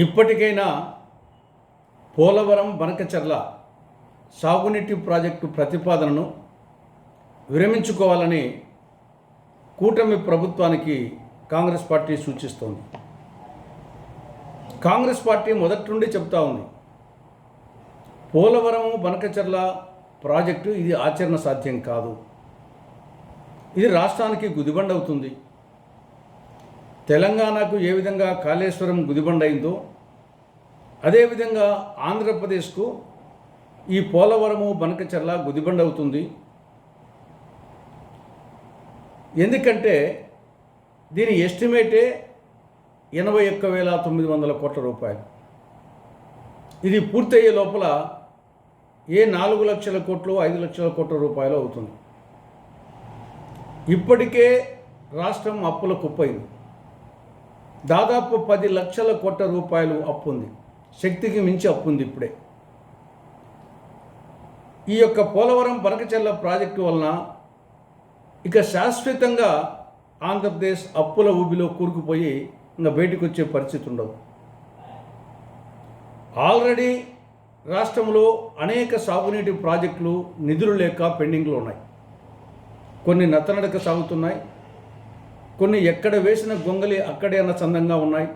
ఇప్పటికైనా పోలవరం బనకచర్ల సాగునీటి ప్రాజెక్టు ప్రతిపాదనను విరమించుకోవాలని కూటమి ప్రభుత్వానికి కాంగ్రెస్ పార్టీ సూచిస్తోంది. కాంగ్రెస్ పార్టీ మొదటి నుండి చెప్తా ఉంది పోలవరం బనకచర్ల ప్రాజెక్టు ఇది ఆచరణ సాధ్యం కాదు. ఇది రాష్ట్రానికి గుదిబండ అవుతుంది తెలంగాణకు ఏ విధంగా కాళేశ్వరం గుదిబండ అయిందో అదేవిధంగా ఆంధ్రప్రదేశ్కు ఈ పోలవరము బనకచర్ల గుదిబండ అవుతుంది ఎందుకంటే దీని ఎస్టిమేటే ఎనభై ఒక్క వేల తొమ్మిది వందల కోట్ల రూపాయలు. ఇది పూర్తయ్యే లోపల ఏ నాలుగు లక్షల కోట్లు ఐదు లక్షల కోట్ల రూపాయలు అవుతుంది. ఇప్పటికే రాష్ట్రం అప్పుల కుప్పైంది. దాదాపు పది లక్షల కోట్ల రూపాయలు అప్పు ఉంది శక్తికి మించి అప్పు ఉంది ఇప్పుడే. ఈ యొక్క పోలవరం బనకచెల్ల ప్రాజెక్టు వలన ఇక శాశ్వతంగా ఆంధ్రప్రదేశ్ అప్పుల ఊబిలో కూరుకుపోయి ఇంకా బయటకు వచ్చే పరిస్థితి ఉండదు. ఆల్రెడీ రాష్ట్రంలో అనేక సాగునీటి ప్రాజెక్టులు నిధులు లేక పెండింగ్లో ఉన్నాయి. కొన్ని నత్తనడక సాగుతున్నాయి కొన్ని ఎక్కడ వేసిన గొంగలి అక్కడే అన్న చందంగా ఉన్నాయి.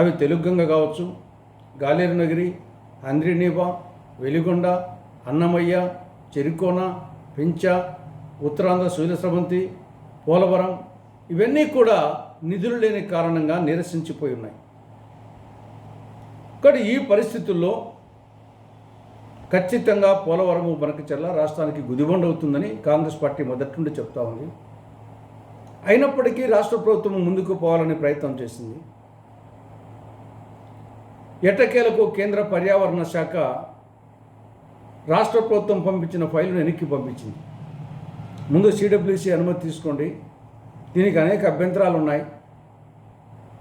అవి తెలుగంగ కావచ్చు గాలేరు నగిరి అంద్రినీబా వెలిగొండ అన్నమయ్య చెరుకోన పెంచ ఉత్తరాంధ్ర సూర్యస్రవంతి పోలవరం ఇవన్నీ కూడా నిధులు లేని కారణంగా నిరసించిపోయి ఉన్నాయి. కానీ ఈ పరిస్థితుల్లో ఖచ్చితంగా పోలవరము బనకచెల్ల రాష్ట్రానికి గుదిబండ అవుతుందని కాంగ్రెస్ పార్టీ మొదటి నుండి చెప్తా ఉంది. అయినప్పటికీ రాష్ట్ర ప్రభుత్వం ముందుకు పోవాలని ప్రయత్నం చేసింది. ఎట్టకేలకు కేంద్ర పర్యావరణ శాఖ రాష్ట్ర ప్రభుత్వం పంపించిన ఫైల్ను వెనక్కి పంపించింది. ముందు సిడబ్ల్యూసి అనుమతి తీసుకోండి. దీనికి అనేక అభ్యంతరాలు ఉన్నాయి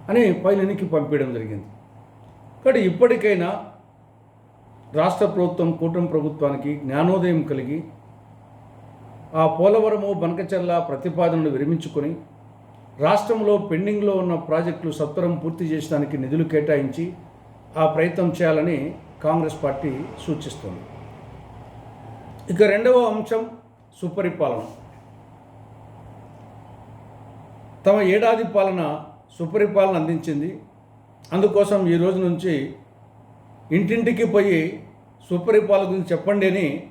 అని ఫైల్ వెనక్కి పంపించడం జరిగింది. కానీ ఇప్పటికైనా రాష్ట్ర ప్రభుత్వం కూటమి ప్రభుత్వానికి జ్ఞానోదయం కలిగి ఆ పోలవరము బనకచర్ల ప్రతిపాదనను విరమించుకొని రాష్ట్రంలో పెండింగ్లో ఉన్న ప్రాజెక్టులు సత్వరం పూర్తి చేయడానికి నిధులు కేటాయించి ఆ ప్రయత్నం చేయాలని కాంగ్రెస్ పార్టీ సూచిస్తోంది. ఇక రెండవ అంశం సుపరిపాలన. తమ ఏడాది పాలన సుపరిపాలన అందించింది. అందుకోసం ఈ రోజు నుంచి ఇంటింటికి పోయి సుపరిపాలన గురించి చెప్పండి అని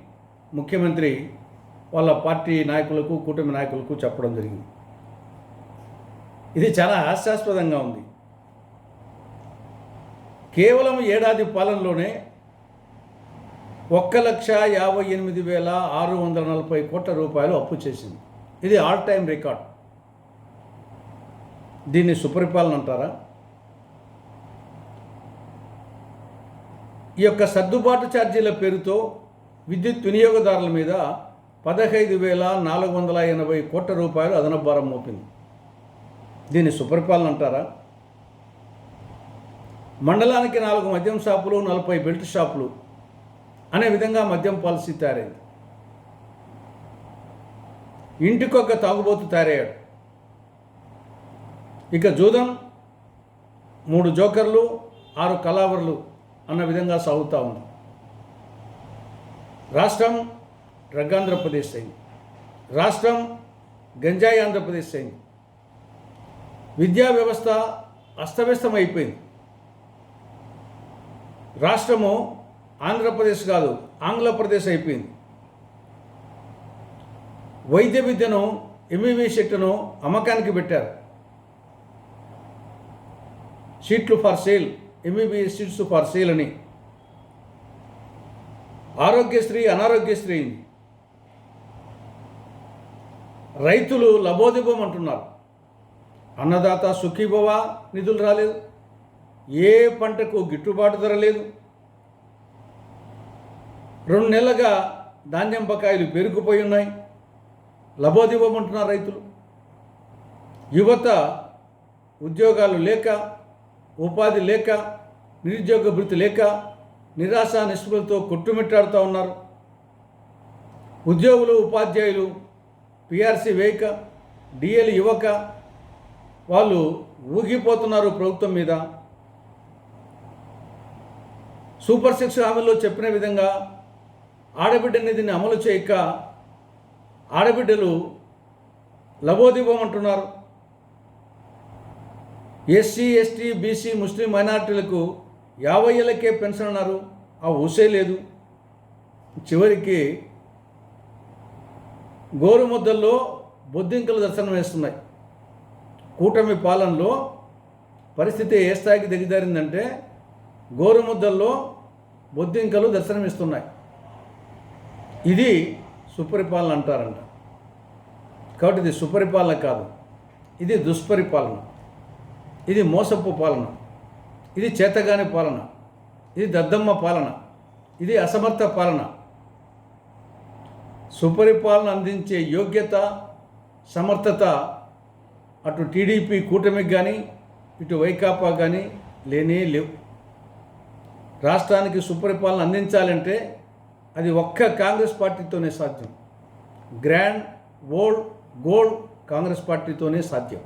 ముఖ్యమంత్రి వాళ్ళ పార్టీ నాయకులకు కూటమి నాయకులకు చెప్పడం జరిగింది. ఇది చాలా హాస్యాస్పదంగా ఉంది. కేవలం ఏడాది పాలనలోనే ఒక్క లక్ష యాభై ఎనిమిది వేల ఆరు వందల నలభై కోట్ల రూపాయలు అప్పు చేసింది. ఇది ఆల్ టైమ్ రికార్డ్. దీన్ని సుపరిపాలన అంటారా? ఈ యొక్క సర్దుబాటు ఛార్జీల పేరుతో విద్యుత్ వినియోగదారుల మీద పదహైదు వేల నాలుగు వందల ఎనభై కోట్ల రూపాయలు అదనపు భారం మోపింది. దీన్ని సుపరిపాలన అంటారా? మండలానికి నాలుగు మద్యం షాపులు నలభై బెల్ట్ షాపులు అనే విధంగా మద్యం పాలసీ తయారైంది. ఇంటికొక తాగుబోతు తయారయ్యాడు. ఇక జూదం మూడు జోకర్లు ఆరు కలావర్లు అన్న విధంగా సాగుతూ ఉంది. రాష్ట్రం డ్రగ్ ఆంధ్రప్రదేశ్ అయింది. రాష్ట్రం గంజాయి ఆంధ్రప్రదేశ్ అయింది. విద్యా వ్యవస్థ అస్తవ్యస్తం అయిపోయింది రాష్ట్రము ఆంధ్రప్రదేశ్ కాదు ఆంగ్లప్రదేశ్ అయిపోయింది. వైద్య విద్యను ఎంబీబీ సెట్ను అమ్మకానికి పెట్టారు. సీట్లు for sale MBBS seats for sale అని. ఆరోగ్యశ్రీ అనారోగ్యశ్రీ అయింది. రైతులు లబోదిబం అంటున్నారు. అన్నదాత సుఖీభవ నిధులు రాలేదు. ఏ పంటకు గిట్టుబాటు ధర లేదు. రెండు నెలలుగా ధాన్యం బకాయిలు పెరిగిపోయి ఉన్నాయి. లబోదిబం అంటున్నారు రైతులు. యువత ఉద్యోగాలు లేక ఉపాధి లేక నిరుద్యోగ భృతి లేక నిరాశ నిస్పృహలతో కొట్టుమిట్టాడుతూ ఉన్నారు. ఉద్యోగులు ఉపాధ్యాయులు పిఆర్సీ వేయక డిఎల్ ఇవ్వక వాళ్ళు ఊగిపోతున్నారు ప్రభుత్వం మీద. సూపర్ సిక్స్ హామీలో చెప్పిన విధంగా ఆడబిడ్డ నిధిని అమలు చేయక ఆడబిడ్డలు లబోదిబోమంటున్నారు. ఎస్సీ ఎస్టీ బీసీ ముస్లిం మైనార్టీలకు యాభై ఏళ్ళకే పెన్షన్ అన్నారు. ఆ ఊసే లేదు. చివరికి గోరుముద్దల్లో బొద్దింకలు దర్శనం వేస్తున్నాయి. కూటమి పాలనలో పరిస్థితి ఏ స్థాయికి దిగజారిందంటే గోరుముద్దల్లో బొద్దింకలు దర్శనమిస్తున్నాయి ఇది సుపరిపాలన అంటారంట. కాబట్టి ఇది సుపరిపాలన కాదు. ఇది దుష్పరిపాలన. ఇది మోసపు పాలన. ఇది చేతగాని పాలన. ఇది దద్దమ్మ పాలన. ఇది అసమర్థ పాలన. సుపరిపాలన అందించే యోగ్యత సమర్థత అటు టీడీపీ కూటమికి కానీ ఇటు వైకాపా కానీ లేనే లేవు. రాష్ట్రానికి సుపరిపాలన అందించాలంటే అది ఒక్క కాంగ్రెస్ పార్టీతోనే సాధ్యం. గ్రాండ్ ఓల్డ్ గోల్డ్ కాంగ్రెస్ పార్టీతోనే సాధ్యం.